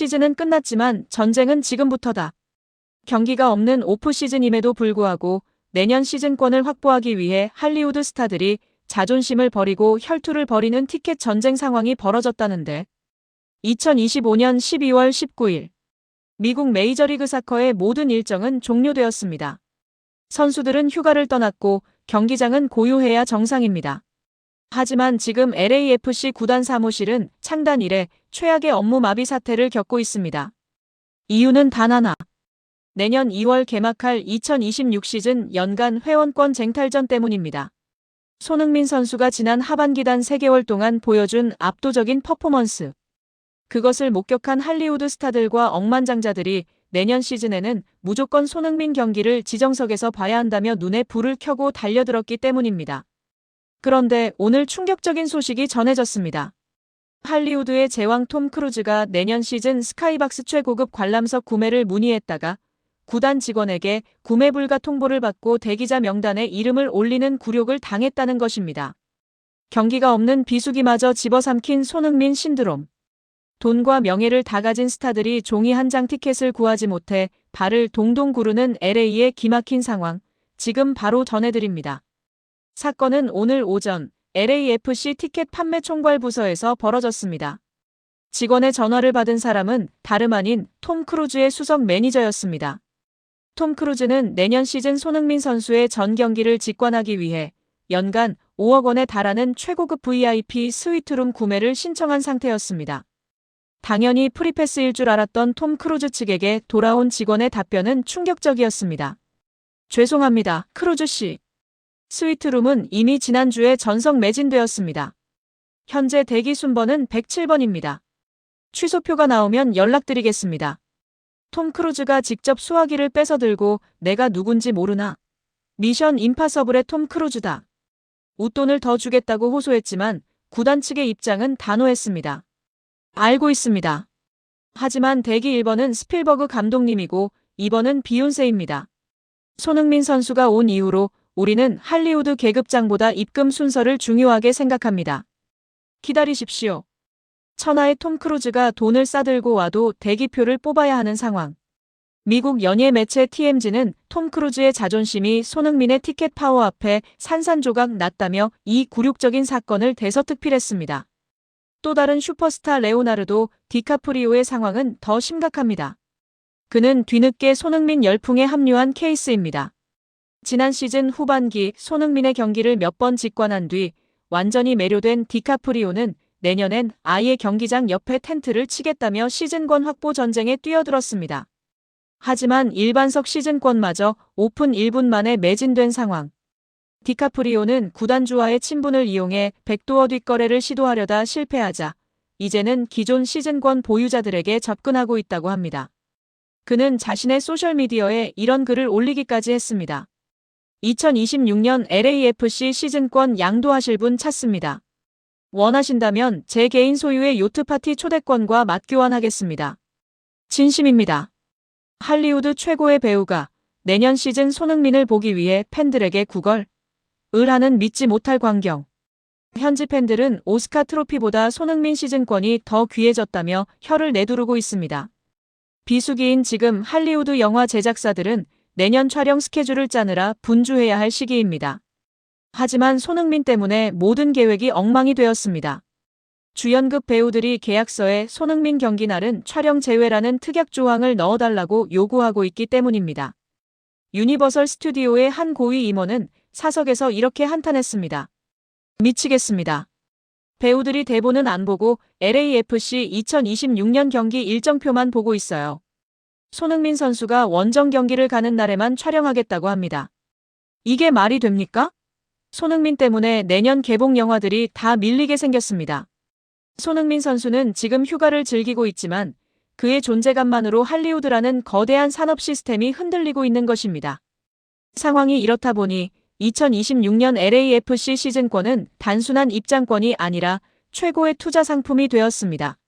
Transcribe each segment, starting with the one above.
시즌은 끝났지만 전쟁은 지금부터다. 경기가 없는 오프 시즌임에도 불구하고 내년 시즌권을 확보하기 위해 할리우드 스타들이 자존심을 버리고 혈투를 벌이는 티켓 전쟁 상황이 벌어졌다는데 2025년 12월 19일 미국 메이저리그 사커의 모든 일정은 종료되었습니다. 선수들은 휴가를 떠났고 경기장은 고요해야 정상입니다. 하지만 지금 LAFC 구단 사무실은 창단 이래 최악의 업무 마비 사태를 겪고 있습니다. 이유는 단 하나. 내년 2월 개막할 2026 시즌 연간 회원권 쟁탈전 때문입니다. 손흥민 선수가 지난 하반기 단 3개월 동안 보여준 압도적인 퍼포먼스. 그것을 목격한 할리우드 스타들과 억만장자들이 내년 시즌에는 무조건 손흥민 경기를 지정석에서 봐야 한다며 눈에 불을 켜고 달려들었기 때문입니다. 그런데 오늘 충격적인 소식이 전해졌습니다. 할리우드의 제왕 톰 크루즈가 내년 시즌 스카이박스 최고급 관람석 구매를 문의했다가 구단 직원에게 구매 불가 통보를 받고 대기자 명단에 이름을 올리는 굴욕을 당했다는 것입니다. 경기가 없는 비수기마저 집어삼킨 손흥민 신드롬. 돈과 명예를 다 가진 스타들이 종이 한 장 티켓을 구하지 못해 발을 동동 구르는 LA의 기막힌 상황. 지금 바로 전해드립니다. 사건은 오늘 오전 LAFC 티켓 판매 총괄 부서에서 벌어졌습니다. 직원의 전화를 받은 사람은 다름 아닌 톰 크루즈의 수석 매니저였습니다. 톰 크루즈는 내년 시즌 손흥민 선수의 전 경기를 직관하기 위해 연간 5억 원에 달하는 최고급 VIP 스위트룸 구매를 신청한 상태였습니다. 당연히 프리패스일 줄 알았던 톰 크루즈 측에게 돌아온 직원의 답변은 충격적이었습니다. 죄송합니다, 크루즈 씨. 스위트룸은 이미 지난주에 전석 매진되었습니다. 현재 대기 순번은 107번입니다. 취소표가 나오면 연락드리겠습니다. 톰 크루즈가 직접 수화기를 뺏어 들고 내가 누군지 모르나. 미션 임파서블의 톰 크루즈다. 웃돈을 더 주겠다고 호소했지만 구단 측의 입장은 단호했습니다. 알고 있습니다. 하지만 대기 1번은 스필버그 감독님이고 2번은 비욘세입니다. 손흥민 선수가 온 이후로 우리는 할리우드 계급장보다 입금 순서를 중요하게 생각합니다. 기다리십시오. 천하의 톰 크루즈가 돈을 싸들고 와도 대기표를 뽑아야 하는 상황. 미국 연예 매체 TMZ는 톰 크루즈의 자존심이 손흥민의 티켓 파워 앞에 산산조각 났다며 이 굴욕적인 사건을 대서특필했습니다. 또 다른 슈퍼스타 레오나르도 디카프리오의 상황은 더 심각합니다. 그는 뒤늦게 손흥민 열풍에 합류한 케이스입니다. 지난 시즌 후반기 손흥민의 경기를 몇 번 직관한 뒤 완전히 매료된 디카프리오는 내년엔 아예 경기장 옆에 텐트를 치겠다며 시즌권 확보 전쟁에 뛰어들었습니다. 하지만 일반석 시즌권마저 오픈 1분 만에 매진된 상황. 디카프리오는 구단주와의 친분을 이용해 백도어 뒷거래를 시도하려다 실패하자 이제는 기존 시즌권 보유자들에게 접근하고 있다고 합니다. 그는 자신의 소셜미디어에 이런 글을 올리기까지 했습니다. 2026년 LAFC 시즌권 양도하실 분 찾습니다. 원하신다면 제 개인 소유의 요트 파티 초대권과 맞교환하겠습니다. 진심입니다. 할리우드 최고의 배우가 내년 시즌 손흥민을 보기 위해 팬들에게 구걸, 을 하는 믿지 못할 광경. 현지 팬들은 오스카 트로피보다 손흥민 시즌권이 더 귀해졌다며 혀를 내두르고 있습니다. 비수기인 지금 할리우드 영화 제작사들은 내년 촬영 스케줄을 짜느라 분주해야 할 시기입니다. 하지만 손흥민 때문에 모든 계획이 엉망이 되었습니다. 주연급 배우들이 계약서에 손흥민 경기 날은 촬영 제외라는 특약 조항을 넣어달라고 요구하고 있기 때문입니다. 유니버설 스튜디오의 한 고위 임원은 사석에서 이렇게 한탄했습니다. 미치겠습니다. 배우들이 대본은 안 보고 LAFC 2026년 경기 일정표만 보고 있어요. 손흥민 선수가 원정 경기를 가는 날에만 촬영하겠다고 합니다. 이게 말이 됩니까? 손흥민 때문에 내년 개봉 영화들이 다 밀리게 생겼습니다. 손흥민 선수는 지금 휴가를 즐기고 있지만 그의 존재감만으로 할리우드라는 거대한 산업 시스템이 흔들리고 있는 것입니다. 상황이 이렇다 보니 2026년 LAFC 시즌권은 단순한 입장권이 아니라 최고의 투자 상품이 되었습니다.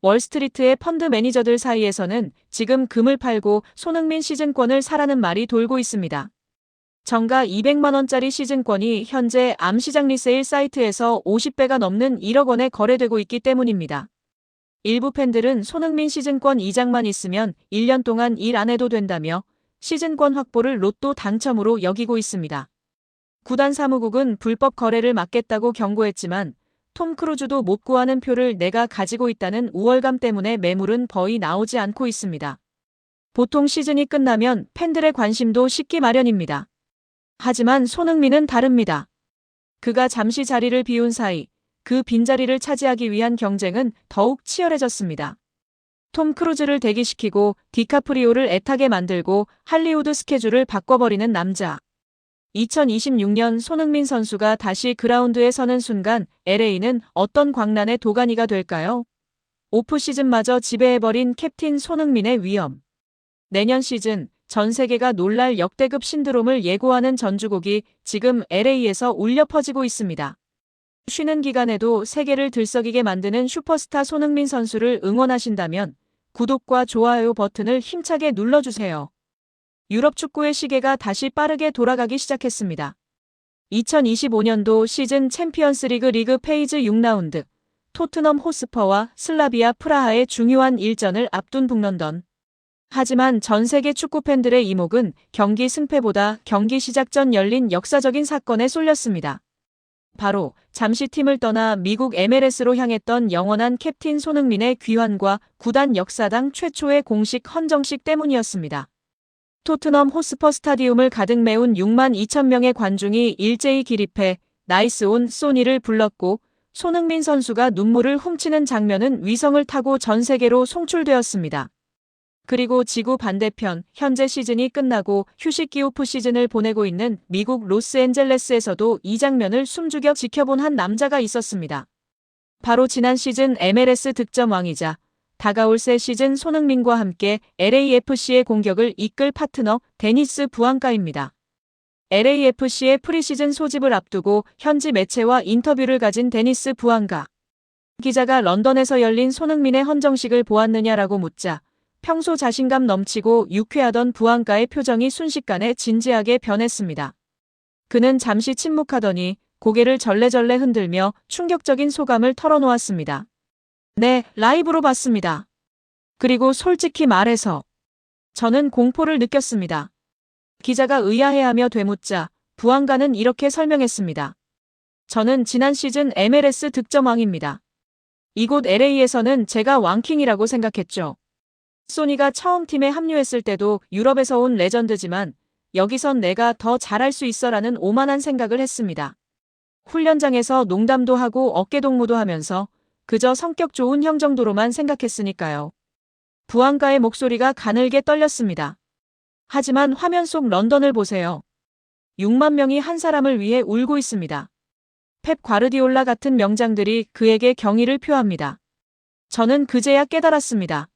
월스트리트의 펀드 매니저들 사이에서는 지금 금을 팔고 손흥민 시즌권을 사라는 말이 돌고 있습니다. 정가 200만원짜리 시즌권이 현재 암시장 리세일 사이트에서 50배가 넘는 1억 원에 거래되고 있기 때문입니다. 일부 팬들은 손흥민 시즌권 2장만 있으면 1년 동안 일 안 해도 된다며 시즌권 확보를 로또 당첨으로 여기고 있습니다. 구단 사무국은 불법 거래를 막겠다고 경고했지만 톰 크루즈도 못 구하는 표를 내가 가지고 있다는 우월감 때문에 매물은 거의 나오지 않고 있습니다. 보통 시즌이 끝나면 팬들의 관심도 식기 마련입니다. 하지만 손흥민은 다릅니다. 그가 잠시 자리를 비운 사이 그 빈자리를 차지하기 위한 경쟁은 더욱 치열해졌습니다. 톰 크루즈를 대기시키고 디카프리오를 애타게 만들고 할리우드 스케줄을 바꿔버리는 남자. 2026년 손흥민 선수가 다시 그라운드에 서는 순간 LA는 어떤 광란의 도가니가 될까요? 오프 시즌마저 지배해버린 캡틴 손흥민의 위험. 내년 시즌 전 세계가 놀랄 역대급 신드롬을 예고하는 전주곡이 지금 LA에서 울려 퍼지고 있습니다. 쉬는 기간에도 세계를 들썩이게 만드는 슈퍼스타 손흥민 선수를 응원하신다면 구독과 좋아요 버튼을 힘차게 눌러주세요. 유럽 축구의 시계가 다시 빠르게 돌아가기 시작했습니다. 2025년도 시즌 챔피언스 리그 리그 페이즈 6라운드 토트넘 호스퍼와 슬라비아 프라하의 중요한 일전을 앞둔 북런던. 하지만 전 세계 축구 팬들의 이목은 경기 승패보다 경기 시작 전 열린 역사적인 사건에 쏠렸습니다. 바로 잠시 팀을 떠나 미국 MLS로 향했던 영원한 캡틴 손흥민의 귀환과 구단 역사당 최초의 공식 헌정식 때문이었습니다. 토트넘 호스퍼 스타디움을 가득 메운 6만 2천 명의 관중이 일제히 기립해 나이스 온 소니를 불렀고 손흥민 선수가 눈물을 훔치는 장면은 위성을 타고 전 세계로 송출되었습니다. 그리고 지구 반대편 현재 시즌이 끝나고 휴식 기 오프 시즌을 보내고 있는 미국 로스앤젤레스에서도 이 장면을 숨죽여 지켜본 한 남자가 있었습니다. 바로 지난 시즌 MLS 득점 왕이자 다가올 새 시즌 손흥민과 함께 LAFC의 공격을 이끌 파트너 데니스 부안가입니다. LAFC의 프리시즌 소집을 앞두고 현지 매체와 인터뷰를 가진 데니스 부안가. 기자가 런던에서 열린 손흥민의 헌정식을 보았느냐라고 묻자 평소 자신감 넘치고 유쾌하던 부안가의 표정이 순식간에 진지하게 변했습니다. 그는 잠시 침묵하더니 고개를 절레절레 흔들며 충격적인 소감을 털어놓았습니다. 네, 라이브로 봤습니다. 그리고 솔직히 말해서 저는 공포를 느꼈습니다. 기자가 의아해하며 되묻자 부안가는 이렇게 설명했습니다. 저는 지난 시즌 MLS 득점왕입니다. 이곳 LA에서는 제가 왕킹이라고 생각했죠. 소니가 처음 팀에 합류했을 때도 유럽에서 온 레전드지만 여기선 내가 더 잘할 수 있어라는 오만한 생각을 했습니다. 훈련장에서 농담도 하고 어깨동무도 하면서 그저 성격 좋은 형 정도로만 생각했으니까요. 부안가의 목소리가 가늘게 떨렸습니다. 하지만 화면 속 런던을 보세요. 6만 명이 한 사람을 위해 울고 있습니다. 펩 과르디올라 같은 명장들이 그에게 경의를 표합니다. 저는 그제야 깨달았습니다.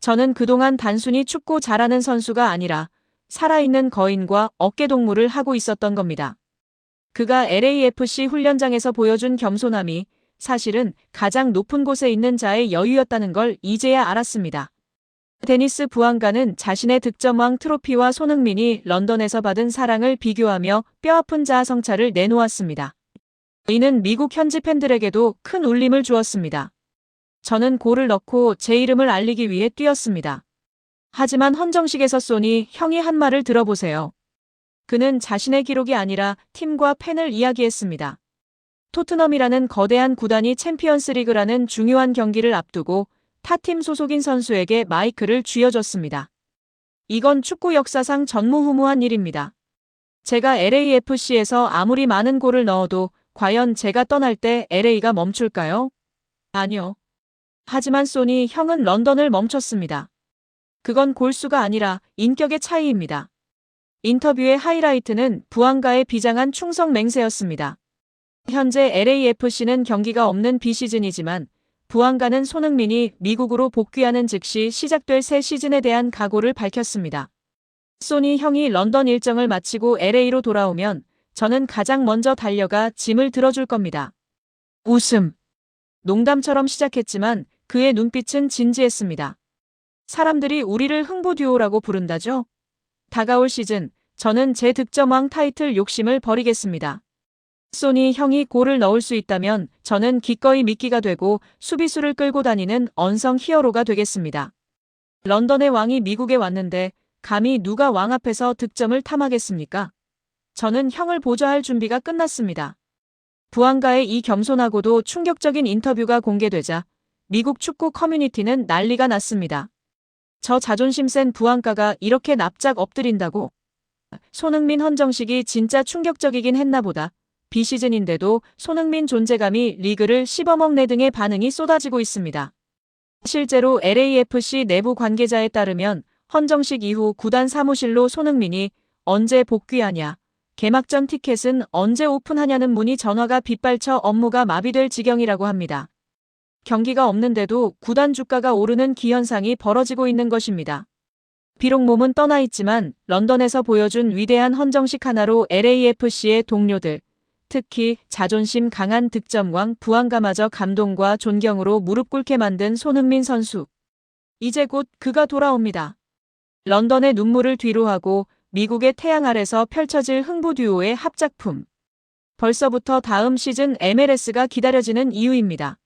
저는 그동안 단순히 축구 잘하는 선수가 아니라 살아있는 거인과 어깨동무를 하고 있었던 겁니다. 그가 LAFC 훈련장에서 보여준 겸손함이 사실은 가장 높은 곳에 있는 자의 여유였다는 걸 이제야 알았습니다. 데니스 부안가는 자신의 득점왕 트로피와 손흥민이 런던에서 받은 사랑을 비교하며 뼈아픈 자아성찰을 내놓았습니다. 이는 미국 현지 팬들에게도 큰 울림을 주었습니다. 저는 골을 넣고 제 이름을 알리기 위해 뛰었습니다. 하지만 헌정식에서 쏘니 형이 한 말을 들어보세요. 그는 자신의 기록이 아니라 팀과 팬을 이야기했습니다. 토트넘이라는 거대한 구단이 챔피언스 리그라는 중요한 경기를 앞두고 타팀 소속인 선수에게 마이크를 쥐어줬습니다. 이건 축구 역사상 전무후무한 일입니다. 제가 LAFC에서 아무리 많은 골을 넣어도 과연 제가 떠날 때 LA가 멈출까요? 아니요. 하지만 소니 형은 런던을 멈췄습니다. 그건 골수가 아니라 인격의 차이입니다. 인터뷰의 하이라이트는 부안가의 비장한 충성 맹세였습니다. 현재 LAFC는 경기가 없는 비시즌이지만 부안가는 손흥민이 미국으로 복귀하는 즉시 시작될 새 시즌에 대한 각오를 밝혔습니다. 소니 형이 런던 일정을 마치고 LA로 돌아오면 저는 가장 먼저 달려가 짐을 들어줄 겁니다. 웃음. 농담처럼 시작했지만 그의 눈빛은 진지했습니다. 사람들이 우리를 흥보 듀오라고 부른다죠? 다가올 시즌, 저는 제 득점왕 타이틀 욕심을 버리겠습니다. 소니 형이 골을 넣을 수 있다면 저는 기꺼이 미끼가 되고 수비수를 끌고 다니는 언성 히어로가 되겠습니다. 런던의 왕이 미국에 왔는데 감히 누가 왕 앞에서 득점을 탐하겠습니까? 저는 형을 보좌할 준비가 끝났습니다. 부안가의 이 겸손하고도 충격적인 인터뷰가 공개되자 미국 축구 커뮤니티는 난리가 났습니다. 저 자존심 센 부안가가 이렇게 납작 엎드린다고? 손흥민 헌정식이 진짜 충격적이긴 했나 보다. 비시즌인데도 손흥민 존재감이 리그를 씹어먹네 등의 반응이 쏟아지고 있습니다. 실제로 LAFC 내부 관계자에 따르면 헌정식 이후 구단 사무실로 손흥민이 언제 복귀하냐, 개막전 티켓은 언제 오픈하냐는 문의 전화가 빗발쳐 업무가 마비될 지경이라고 합니다. 경기가 없는데도 구단 주가가 오르는 기현상이 벌어지고 있는 것입니다. 비록 몸은 떠나 있지만 런던에서 보여준 위대한 헌정식 하나로 LAFC의 동료들, 특히 자존심 강한 득점왕 부안가마저 감동과 존경으로 무릎 꿇게 만든 손흥민 선수. 이제 곧 그가 돌아옵니다. 런던의 눈물을 뒤로하고 미국의 태양 아래서 펼쳐질 흥부 듀오의 합작품. 벌써부터 다음 시즌 MLS가 기다려지는 이유입니다.